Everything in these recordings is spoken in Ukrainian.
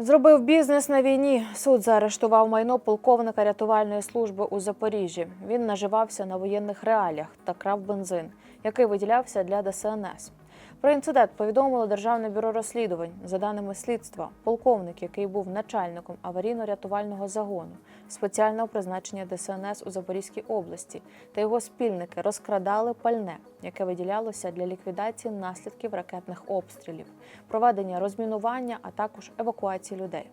Зробив бізнес на війні. Суд заарештував майно полковника рятувальної служби у Запоріжжі. Він наживався на воєнних реаліях та крав бензин, який виділявся для ДСНС. Про інцидент повідомило Державне бюро розслідувань. За даними слідства, полковник, який був начальником аварійно-рятувального загону спеціального призначення ДСНС у Запорізькій області, та його спільники розкрадали пальне, яке виділялося для ліквідації наслідків ракетних обстрілів, проведення розмінування, а також евакуації людей.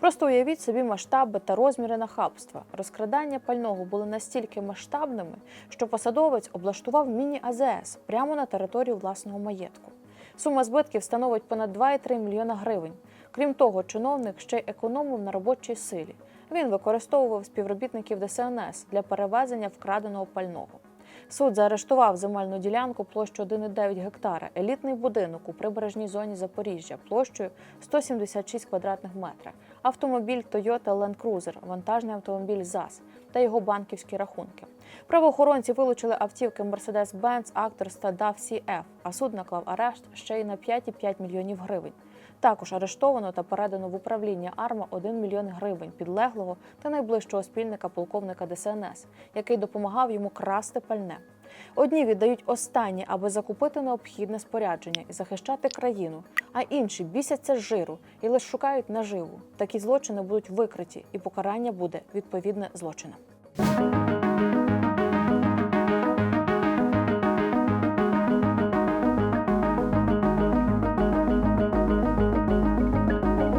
Просто уявіть собі масштаби та розміри нахабства. Розкрадання пального були настільки масштабними, що посадовець облаштував міні-АЗС прямо на території власного маєтку. Сума збитків становить понад 2,3 мільйона гривень. Крім того, чиновник ще й економив на робочій силі. Він використовував співробітників ДСНС для перевезення вкраденого пального. Суд заарештував земельну ділянку площею 1,9 гектара, елітний будинок у прибережній зоні Запоріжжя площею 176 квадратних метрів, автомобіль Toyota Land Cruiser, вантажний автомобіль ЗАЗ та його банківські рахунки. Правоохоронці вилучили автівки Mercedes-Benz, Actors та DAF CF, а суд наклав арешт ще й на 5,5 мільйонів гривень. Також арештовано та передано в управління АРМА 1 мільйон гривень підлеглого та найближчого спільника полковника ДСНС, який допомагав йому красти пальне. Одні віддають останні, аби закупити необхідне спорядження і захищати країну, а інші бісяться з жиру і лише шукають наживу. Такі злочини будуть викриті, і покарання буде відповідне злочинам.